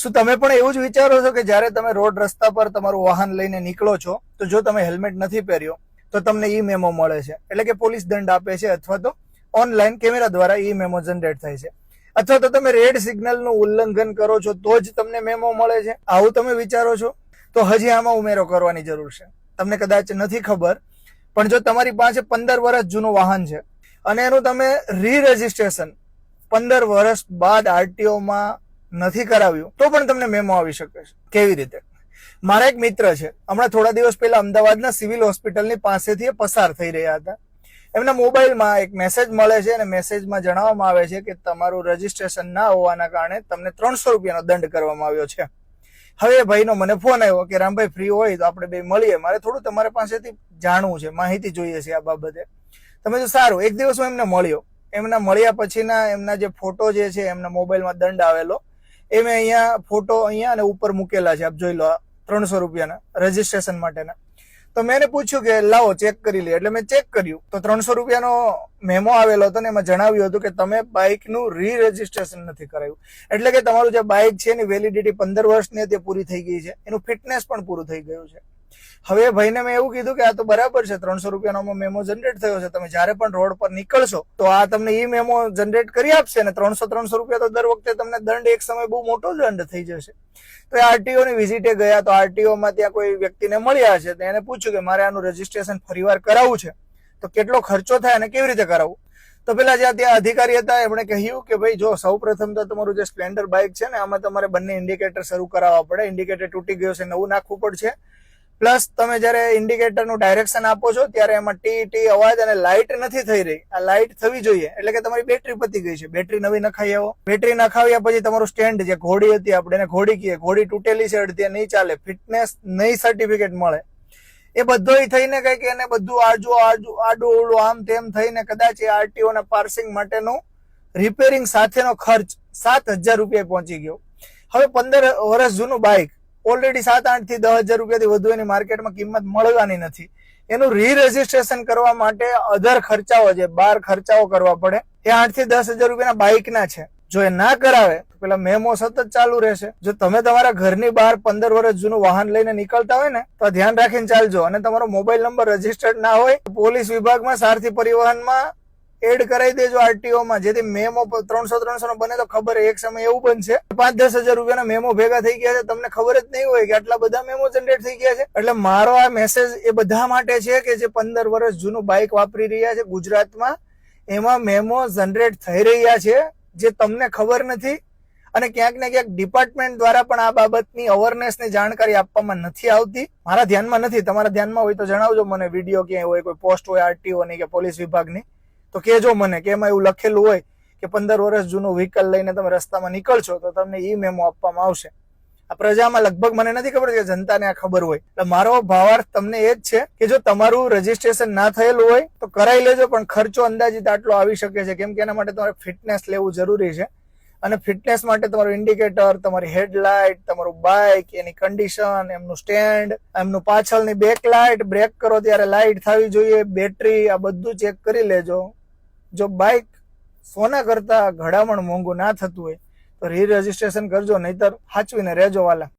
શું તમે પણ એવું જ વિચારો છો કે જ્યારે તમે રોડ રસ્તા પર તમારું વાહન લઈને નીકળો છો, તો જો તમે હેલ્મેટ નથી પહેર્યો, તો તમને ઈ મેમો મળે છે. એટલે કે પોલીસ દંડ આપે છે અથવા તો ઓનલાઈન કેમેરા દ્વારા ઈ મેમો જનરેટ થાય છે. અથવા તો તમે રેડ સિગ્નલનું ઉલ્લંઘન કરો છો, તો જ તમને મેમો મળે છે. આવું તમે વિચારો છો? તો હજી આમાં ઉમેરો કરવાની જરૂર છે. તમને કદાચ નથી ખબર, પણ જો તમારી પાસે પંદર વર્ષ જૂનું વાહન છે, અને એનું તમે રી રજીસ્ટ્રેશન પંદર વર્ષ બાદ આરટીઓમાં નથી કરાવ્યું, તો પણ તમને મેમો આવી શકે છે. કેવી રીતે? મારા એક મિત્ર છે, હમણાં થોડા દિવસ પહેલા અમદાવાદના સિવિલ હોસ્પિટલની પાસેથી પસાર થઈ રહ્યા હતા. એમના મોબાઈલમાં એક મેસેજ મળે છે અને મેસેજમાં જણાવવામાં આવે છે કે તમારું રજીસ્ટ્રેશન ના હોવાના કારણે તમને ત્રણસો રૂપિયાનો દંડ કરવામાં આવ્યો છે. હવે ભાઈનો મને ફોન આવ્યો કે, રામભાઈ ફ્રી હોય તો આપણે બે મળીએ. મારે થોડું તમારા પાસેથી જાણવું છે, માહિતી જોઈએ છે આ બાબતે. તમે જો સારું. એક દિવસ હું એમને મળ્યો. એમના મળ્યા પછીના એમના જે ફોટો જે છે, એમના મોબાઈલમાં દંડ આવેલો. એ મેં અહીંયા ફોટો અહીંયા અને ઉપર મૂકેલા છે. આપ જોઈ લો ત્રણસો રૂપિયાના રજીસ્ટ્રેશન માટેના. તો મેં પૂછ્યું કે, લાવો ચેક કરી લે એટલે મેં ચેક કર્યું. તો ત્રણસો રૂપિયાનો મેમો આવેલો હતો ને એમાં જણાવ્યું હતું કે, તમે બાઇકનું રી રજીસ્ટ્રેશન નથી કરાયું એટલે કે તમારું જે બાઇક છે એની વેલિડિટી પંદર વર્ષની હતી પૂરી થઈ ગઈ છે. એનું ફિટનેસ પણ પૂરું થઈ ગયું છે. હવે ભાઈને મેં એવું કીધું કે આ તો બરાબર છે, ત્રણસો રૂપિયાનો મેમો જનરેટ થયો છે. તમે જ્યારે પણ રોડ પર નીકળશો, તો આ તમને ઈ મેમો જનરેટ કરી આપશે ને ત્રણસો ત્રણસો રૂપિયા તો દર વખતે તમને દંડ એક સમય બહુ મોટો દંડ થઈ જશે. તો એ આરટીઓ ની વિઝિટે ગયા, તો આરટીઓ માં ત્યાં કોઈ વ્યક્તિને મળ્યા છે તો એને પૂછ્યું કે મારે આનું રજીસ્ટ્રેશન ફરીવાર કરાવવું છે. તો કેટલો ખર્ચો થાય અને કેવી રીતે કરાવવું? તો પેલા જ્યાં ત્યાં અધિકારી હતા, એમણે કહ્યું કે ભાઈ, જો સૌ પ્રથમ તો તમારું જે સ્પ્લેન્ડર બાઇક છે ને, આમાં તમારે બંને ઇન્ડિકેટર શરૂ કરાવવા પડે. ઇન્ડિકેટર તૂટી ગયો છે, નવું નાખવું પડશે. પ્લસ તમે જ્યારે ઇન્ડિકેટરનું ડાયરેક્શન આપો છો, ત્યારે એમાં ટી ટી અવાજ અને લાઇટ નથી થઈ રહી. આ લાઇટ થવી જોઈએ. એટલે કે તમારી બેટરી પતી ગઈ છે. બેટરી નવી નખાઈ આવો. બેટરી નખાવ્યા પછી તમારું સ્ટેન્ડ જે ઘોડી હતી આપણે, એને ઘોડી કહીએ. ઘોડી તૂટેલી છે, અડધી નહીં ચાલે. ફિટનેસ નહીં સર્ટિફિકેટ મળે. એ બધો થઈને કંઈક એને બધું આજુ આજુ આડું ઓડું આમ તેમ થઈને કદાચ એ આરટીઓ ના પાર્સિંગ માટેનું રિપેરિંગ સાથેનો ખર્ચ સાત હજાર રૂપિયા પહોંચી ગયો. હવે પંદર વર્ષ જૂનું બાઇક ઓલરેડી સાત આઠથી દસ હજાર રૂપિયાથી વધુ એની માર્કેટમાં કિંમત મળવાની નથી. એનું રી રજીસ્ટ્રેશન કરવા માટે અધર ખર્ચાઓ છે, બાર ખર્ચાઓ કરવા પડે. એ આઠથી દસ હજાર રૂપિયાના બાઇકના છે. જો એ ના કરાવે પેલા મેમો સતત ચાલુ રહેશે. જો તમે તમારા ઘરની બહાર પંદર વર્ષ જૂનું વાહન લઈને નીકળતા હોય ને, તો ધ્યાન રાખીને ચાલજો. અને તમારો મોબાઈલ નંબર રજીસ્ટર્ડ ના હોય પોલીસ વિભાગમાં, સારથી પરિવહનમાં એડ કરાવી દેજો આરટીઓમાં. જેથી મેમો ત્રણસો ત્રણસો નો બને તો ખબર એક સમય એવું બનશે. પાંચ દસ હજાર રૂપિયાના મેમો ભેગા થઈ ગયા છે. તમને ખબર જ નહીં હોય કે આટલા બધા મેમો જનરેટ થઈ ગયા છે. એટલે મારો આ મેસેજ એ બધા માટે છે કે જે પંદર વર્ષ જૂનું બાઇક વાપરી રહ્યા છે ગુજરાતમાં, એમાં મેમો જનરેટ થઈ રહ્યા છે, જે તમને ખબર નથી. અને ક્યાંક ને ક્યાંક ડિપાર્ટમેન્ટ દ્વારા પણ આ બાબતની અવેરનેસની જાણકારી આપવામાં નથી આવતી. મારા ધ્યાનમાં નથી. તમારા ધ્યાનમાં હોય તો જણાવજો મને. વીડિયો ક્યાંય હોય, કોઈ પોસ્ટ હોય આરટીઓ ની કે પોલીસ વિભાગની. તો કહેજો મને કે એમાં એવું લખેલું હોય કે પંદર વર્ષ જૂનું વ્હીકલ લઈને તમે રસ્તામાં નીકળશો તો તમને ઈ મેમો આપવામાં આવશે. આ પ્રજામાં લગભગ મને નથી ખબર કે જનતાને આ ખબર હોય. એટલે મારો ભાવાર્થ તમને એ જ છે કે જો તમારું રજીસ્ટ્રેશન ના થયેલું હોય તો કરાવી લેજો, પણ ખર્ચો અંદાજિત આટલો આવી શકે છે. કેમ કે એના માટે તમારે ફિટનેસ લેવું જરૂરી છે. અને ફિટનેસ માટે તમારું ઇન્ડિકેટર તમારી હેડલાઇટ તમારું બાઇક એની કન્ડિશન એમનું સ્ટેન્ડ એમનું પાછળની બેક લાઇટ બ્રેક કરો ત્યારે લાઇટ થવી જોઈએ બેટરી આ બધું ચેક કરી લેજો. જો બાઇક સોના કરતા ઘડામણ મોંઘું ના થતું હોય, તો રી રજીસ્ટ્રેશન કરજો, નહીતર સાચવીને રહેજો વાલા.